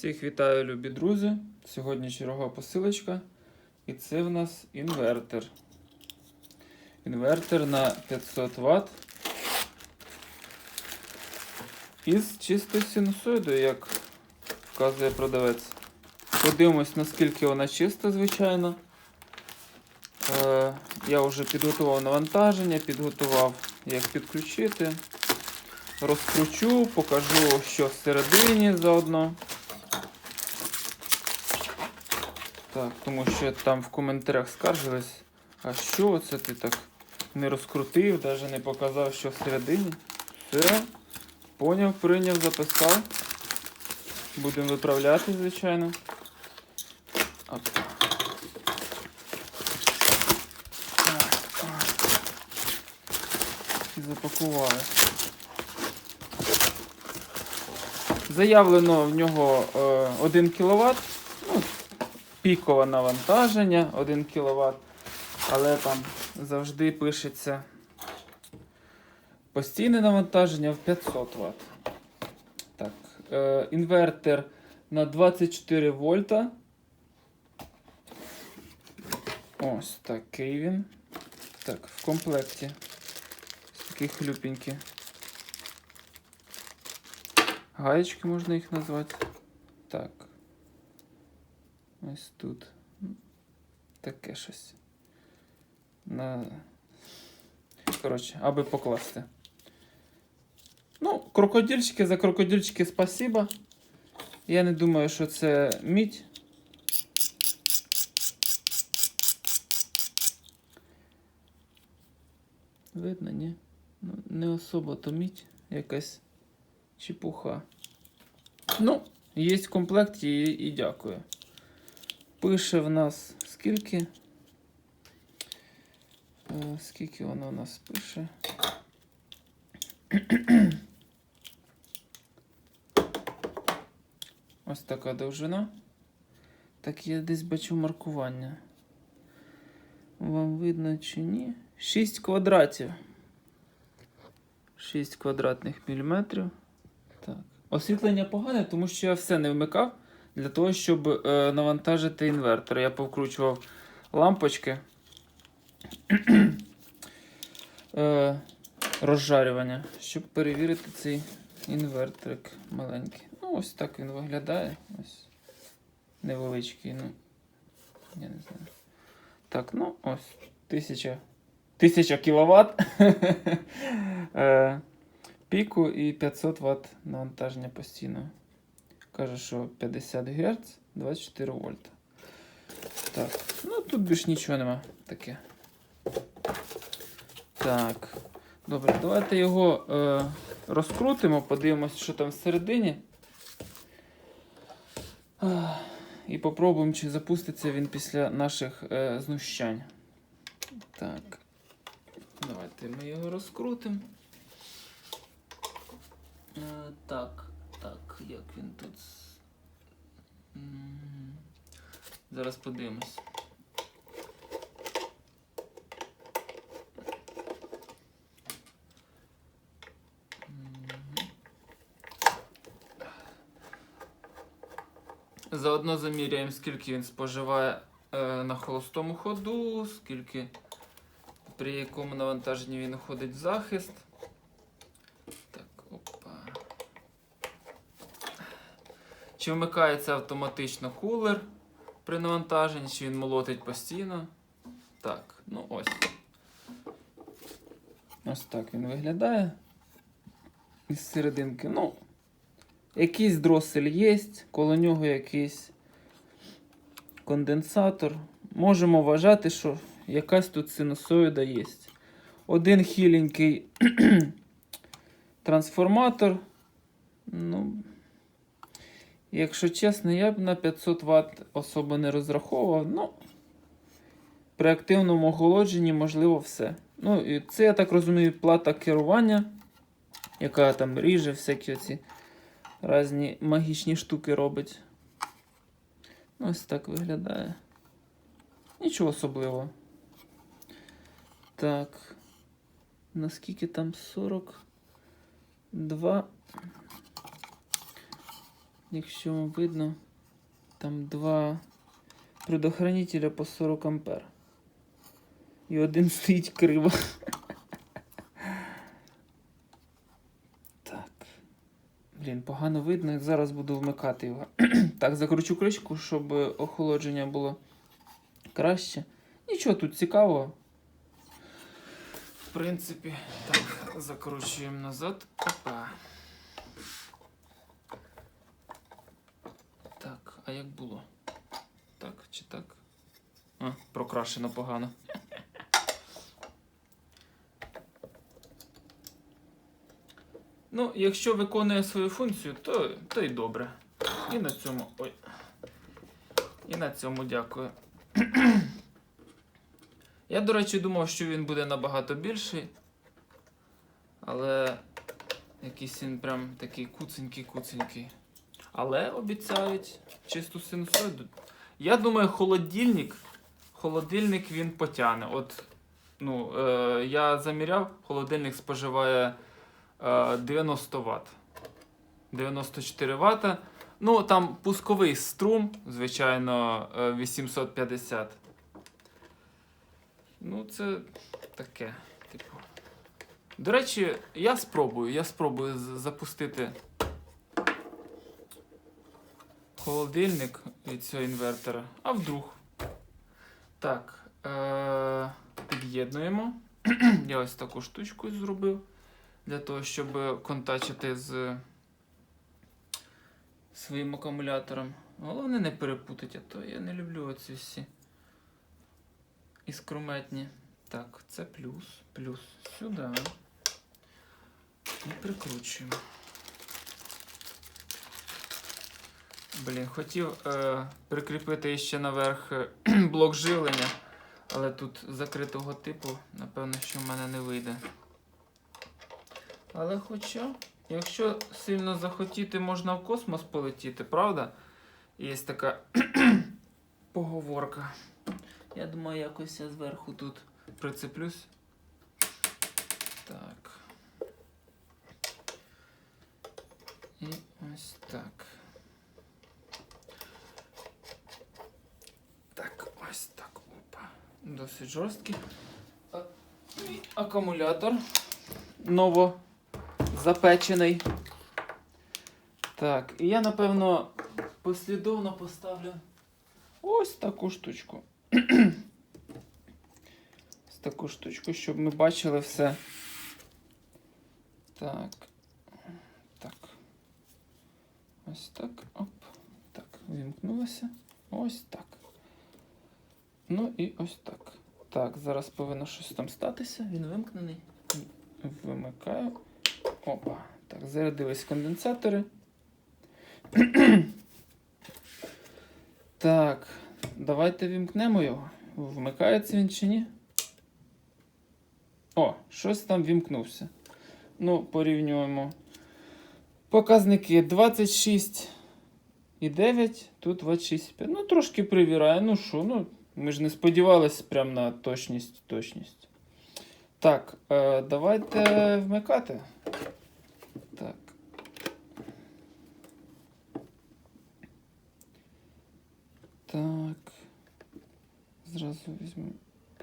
Всіх вітаю, любі друзі. Сьогодні чергова посилочка. І це в нас інвертор. Інвертор на 500 Вт. Із чистою синусоїдою, як вказує продавець. Подивимось, наскільки вона чиста, звичайно. Е, я вже підготував навантаження, підготував, як підключити. Розкручу, покажу, що всередині заодно. Так, тому що там в коментарях скаржились, а що це ти так не розкрутив, навіть не показав, що всередині. Все, поняв, прийняв, записав. Будемо виправляти, звичайно. І запакували. Заявлено в нього е, 1 кВт. Пікове навантаження 1 кВт. Але там завжди пишеться постійне навантаження в 500 Вт. Так, е, інвертор на 24 вольта. Ось такий він. Так, в комплекті. Ось такий хлюпенький. Гаєчки можна їх назвати. Так. Ось тут. Таке щось. На... Коротше, аби покласти. Ну, крокодильчики за крокодильчики спасибо. Я не думаю, що це мідь. Видно, ні? Ну, не особо то мідь якась чепуха. Ну, є в комплекті і, і дякую. Пише в нас скільки. Е, скільки воно у нас пише? Ось така довжина. Так я десь бачу маркування. Вам видно чи ні? 6 квадратів. 6 квадратних міліметрів. Так. Освітлення погане, тому що я все не вмикав для того, щоб е, навантажити інвертор. Я повкручував лампочки е, розжарювання, щоб перевірити цей інверторик маленький. Ну, ось так він виглядає. Ось невеличкий, ну. Я не знаю. Так, ну ось. 1000 1000 кВт. Піку і 500 Вт навантаження постійно. Каже, що 50 Гц 24 вольта. Так, ну тут більш нічого нема таке. Так. Добре, давайте його е, розкрутимо, подивимось, що там всередині. І попробуємо, чи запуститься він після наших е, знущань. Так. Давайте ми його розкрутимо. Е, так, так, як він тут. Зараз подивимось. Заодно заміряємо, скільки він споживає е, на холостому ходу, скільки при якому навантаженні він уходить в захист. Так, опа. Чи вмикається автоматично кулер при навантаженні, чи він молотить постійно? Так, ну ось. Ось так він виглядає. Із серединки. Ну, якийсь дросель є, коло нього якийсь конденсатор. Можемо вважати, що якась тут синусоїда є. Один хіленький трансформатор. Ну, якщо чесно, я б на 500 Вт особо не розраховував. Ну, при активному охолодженні можливо все. Ну, і це, я так розумію, плата керування, яка там ріже всякі оці різні магічні штуки робить. Ось так виглядає. Нічого особливого. Так. Наскільки там 42? Якщо вам видно, там два предохранителя по 40 ампер. І один стоїть криво. Так. Блін, погано видно, зараз буду вмикати його. так, закручу кришку, щоб охолодження було краще. Нічого тут цікавого. В принципі, так, закручуємо назад. Опа. Так, а як було? Так чи так? А, прокрашено погано. Ну, якщо виконує свою функцію, то, то й добре. І на цьому. Ой. І на цьому дякую. Я, до речі, думав, що він буде набагато більший. Але якийсь він прям такий куценький-куценький. Але обіцяють чисту синусоїду. Я думаю, холодильник, холодильник він потягне. От, ну, е, я заміряв, холодильник споживає е, 90 Вт. 94 Вт. Ну, там пусковий струм, звичайно, е, 850. Ну, це таке, типу. До речі, я спробую, я спробую запустити холодильник від цього інвертора. А вдруг. Так. Е- під'єднуємо. я ось таку штучку зробив для того, щоб контачити з своїм акумулятором. Головне не перепутати, а то я не люблю оці всі іскрометні. Так, це плюс, плюс сюди. І прикручуємо. Блін, хотів е, прикріпити ще наверх е, блок живлення, але тут закритого типу, напевно, що в мене не вийде. Але хоча, якщо сильно захотіти, можна в космос полетіти, правда? Є така поговорка. Я думаю, якось я зверху тут прицеплюсь. Так. І ось так. Так, ось так. Опа. Досить жорсткий. Акумулятор новозапечений. Так, і я, напевно, послідовно поставлю ось таку штучку. Ось таку штучку, щоб ми бачили все. Так. Так. Ось так. Оп. Так. Вімкнулося. Ось так. Ну і ось так. Так, зараз повинно щось там статися. Він вимкнений. Вимикаю. Опа. Так, зарядились конденсатори. так, давайте вімкнемо його. Вмикається він чи ні? О, щось там вімкнувся. Ну, порівнюємо. Показники 26,9, тут 26,5. Ну, трошки привіряє. Ну що, ну, ми ж не сподівалися прям на точність, точність. Так, е, давайте вмикати. Так. Так. Зразу візьму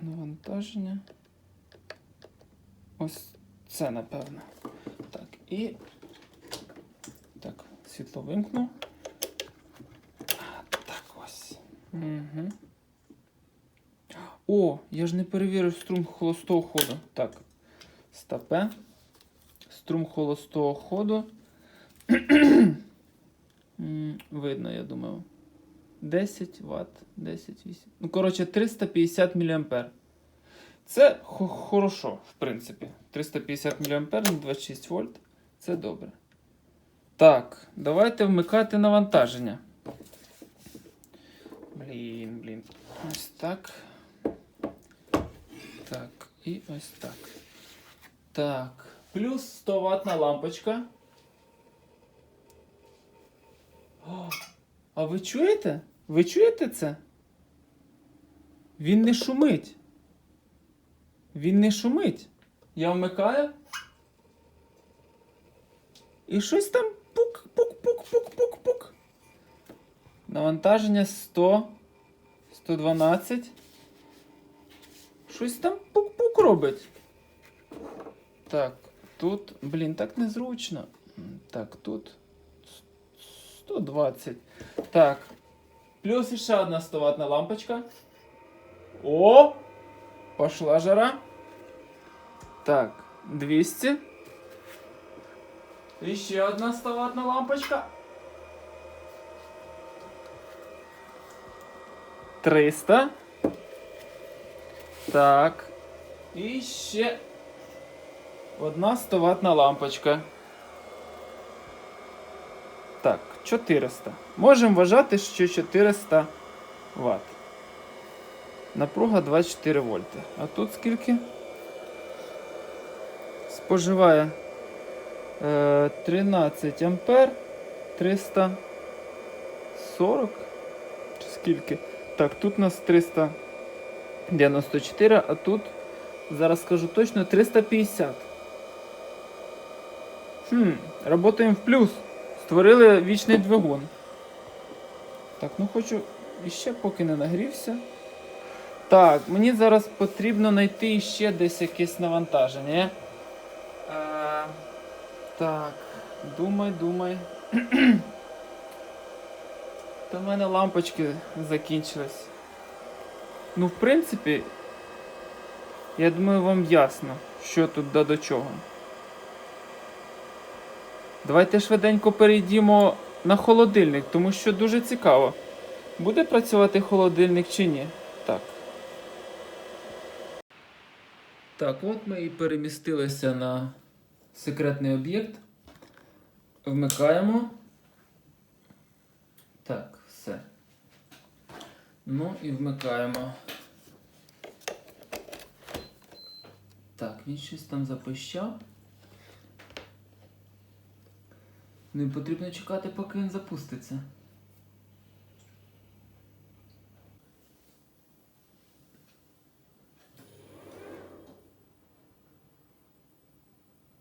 навантаження. Ось це, напевно. Так, і. Так, світло вимкну. Так ось. Угу. О, я ж не перевірив струм холостого ходу. Так. Стопе. Струм холостого ходу. Видно, я думаю. 10 Вт, 10, 8. Ну, коротше, 350 мА. Це хо- хорошо, в принципі. 350 мА на 26 вольт. Це добре. Так, давайте вмикати навантаження. Блін, блін. Ось так. Так, і ось так. Так. Плюс 100 ватна лампочка. О, а ви чуєте? Ви чуєте це? Він не шумить. Він не шумить. Я вмикаю. І щось там пук-пук-пук-пук-пук-пук. Навантаження 100. 112. Щось там пук-пук робить. Так, тут, блін, так незручно. Так, тут 120. Так. Плюс ще одна 100 ватна лампочка. О! Пошла жара. Так, 200. І ще одна 100 ватна лампочка. 300. Так. І ще одна 100 ватна лампочка. Так, 400. Можемо вважати, що 400 Вт. Напруга 24 вольти. А тут скільки? Споживає е, 13 ампер 340. Чи скільки? Так, тут у нас 394, а тут, зараз скажу точно, 350. Хм, работаємо в плюс. Створили вічний двигун. Так, ну хочу іще поки не нагрівся. Так, мені зараз потрібно знайти ще десь якесь навантаження. Е, так, думай, думай. Та в мене лампочки закінчились. Ну, в принципі, я думаю, вам ясно, що тут да до чого. Давайте швиденько перейдімо на холодильник, тому що дуже цікаво. Буде працювати холодильник чи ні? Так. Так, от ми і перемістилися на секретний об'єкт. Вмикаємо. Так. Ну і вмикаємо. Так, він щось там запищав. Ну і потрібно чекати, поки він запуститься.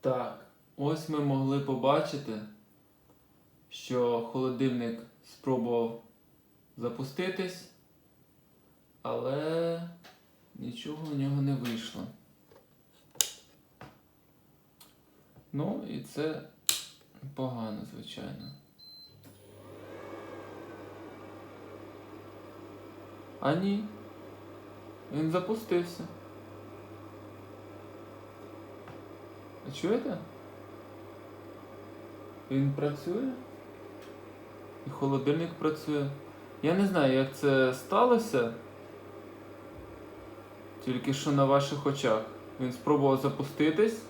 Так, ось ми могли побачити, що холодильник спробував запуститись, але нічого у нього не вийшло. Ну і це погано, звичайно. А ні. Він запустився. А чуєте? Він працює? І холодильник працює. Я не знаю, як це сталося. Тільки що на ваших очах. Він спробував запуститись.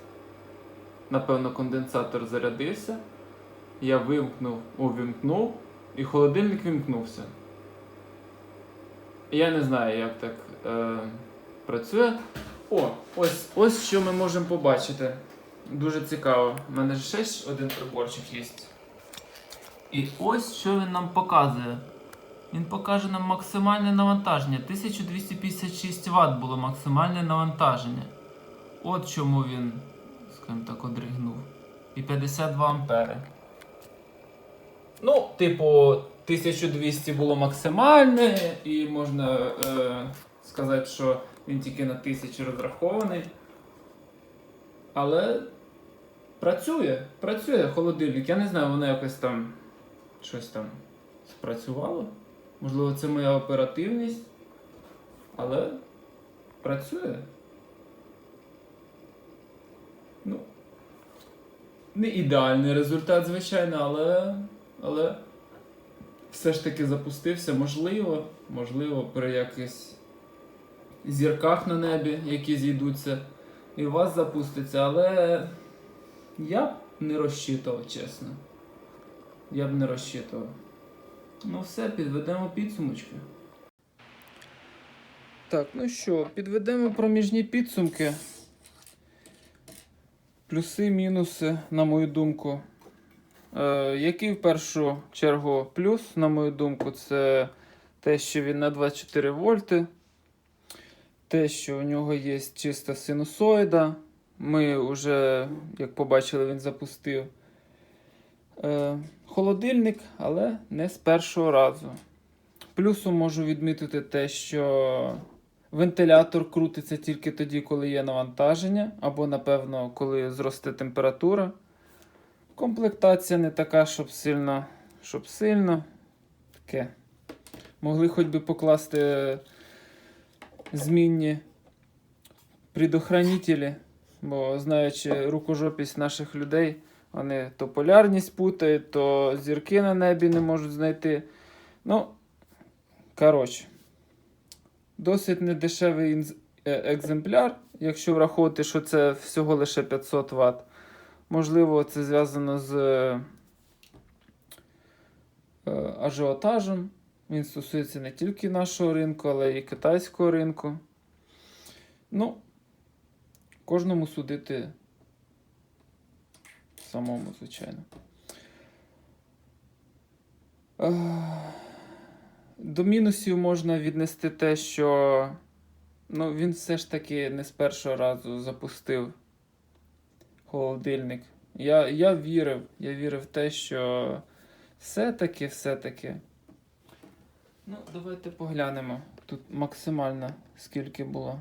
Напевно, конденсатор зарядився. Я вимкнув, увімкнув, і холодильник вімкнувся. Я не знаю, як так е, працює. О, ось, ось що ми можемо побачити. Дуже цікаво. У мене ще один приборчик є. І ось що він нам показує. Він покаже нам максимальне навантаження. 1256 Вт було максимальне навантаження. От чому він, скажімо так, одригнув. І 52 ампери. Ну, типу, 1200 було максимальне, і можна е, сказати, що він тільки на 1000 розрахований. Але працює, працює холодильник. Я не знаю, воно якось там щось там спрацювало. Можливо, це моя оперативність. Але працює. Ну, не ідеальний результат, звичайно, але, але все ж таки запустився. Можливо, можливо, при якихось зірках на небі, які зійдуться, і у вас запуститься, але я б не розчитував, чесно. Я б не розчитував. Ну все, підведемо підсумочки. Так, ну що, підведемо проміжні підсумки. Плюси, мінуси, на мою думку. Е, який в першу чергу плюс, на мою думку, це те, що він на 24 вольти. Те, що у нього є чиста синусоїда. Ми вже, як побачили, він запустив е, холодильник, але не з першого разу. плюсом можу відмітити те, що вентилятор крутиться тільки тоді, коли є навантаження, або, напевно, коли зросте температура. Комплектація не така, щоб сильно, щоб сильно. Таке. Могли хоч би покласти змінні предохранителі, бо знаючи рукожопість наших людей, вони то полярність путають, то зірки на небі не можуть знайти. Ну, коротше, досить недешевий е, екземпляр, якщо враховувати, що це всього лише 500 Вт. Можливо, це зв'язано з е, е, ажіотажем. Він стосується не тільки нашого ринку, але й китайського ринку. Ну, кожному судити самому, звичайно. До мінусів можна віднести те, що ну, він все ж таки не з першого разу запустив холодильник. Я, я вірив, я вірив в те, що все-таки, все-таки. Ну, давайте поглянемо. Тут максимально скільки було.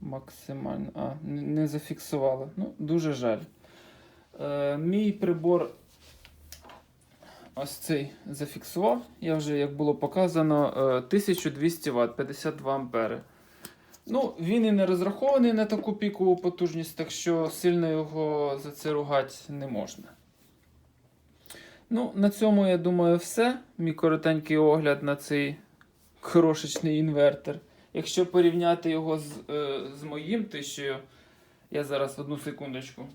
Максимально. А, не, зафіксували. Ну, дуже жаль. Е, мій прибор ось цей зафіксував. Я вже, як було показано, е, 1200 Вт, 52 ампери. Ну, він і не розрахований на таку пікову потужність, так що сильно його за це ругати не можна. Ну, на цьому, я думаю, все. Мій коротенький огляд на цей крошечний інвертор. Якщо порівняти його з, е, з моїм тисячою, я зараз одну секундочку.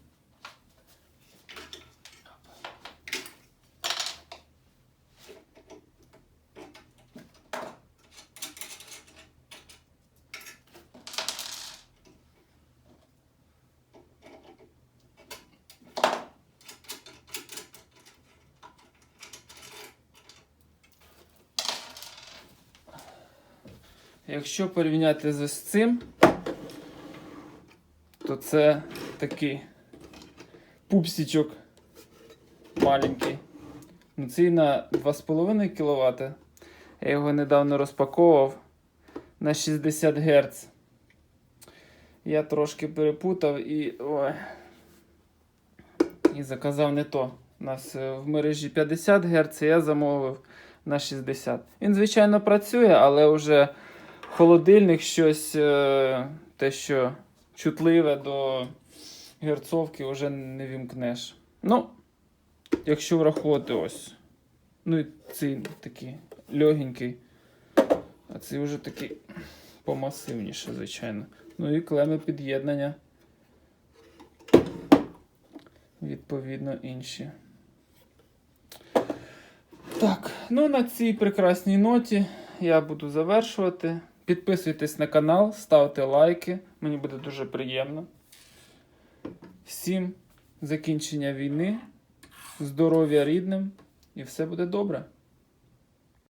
Якщо порівняти з ось цим, то це такий пупсічок маленький. Ну, цей на 2,5 кВт. Я його недавно розпаковував на 60 Гц. Я трошки перепутав і. Ой. І заказав не то. У нас е, в мережі 50 Гц, я замовив на 60. Він, звичайно, працює, але вже холодильник щось е, те, що чутливе до герцовки, вже не вімкнеш. Ну, якщо враховувати ось. Ну і цей такий легенький. А цей вже такий помасивніше, звичайно. Ну і клеми під'єднання. Відповідно, інші. Так, ну на цій прекрасній ноті я буду завершувати. Підписуйтесь на канал, ставте лайки, мені буде дуже приємно. Всім закінчення війни, здоров'я рідним і все буде добре.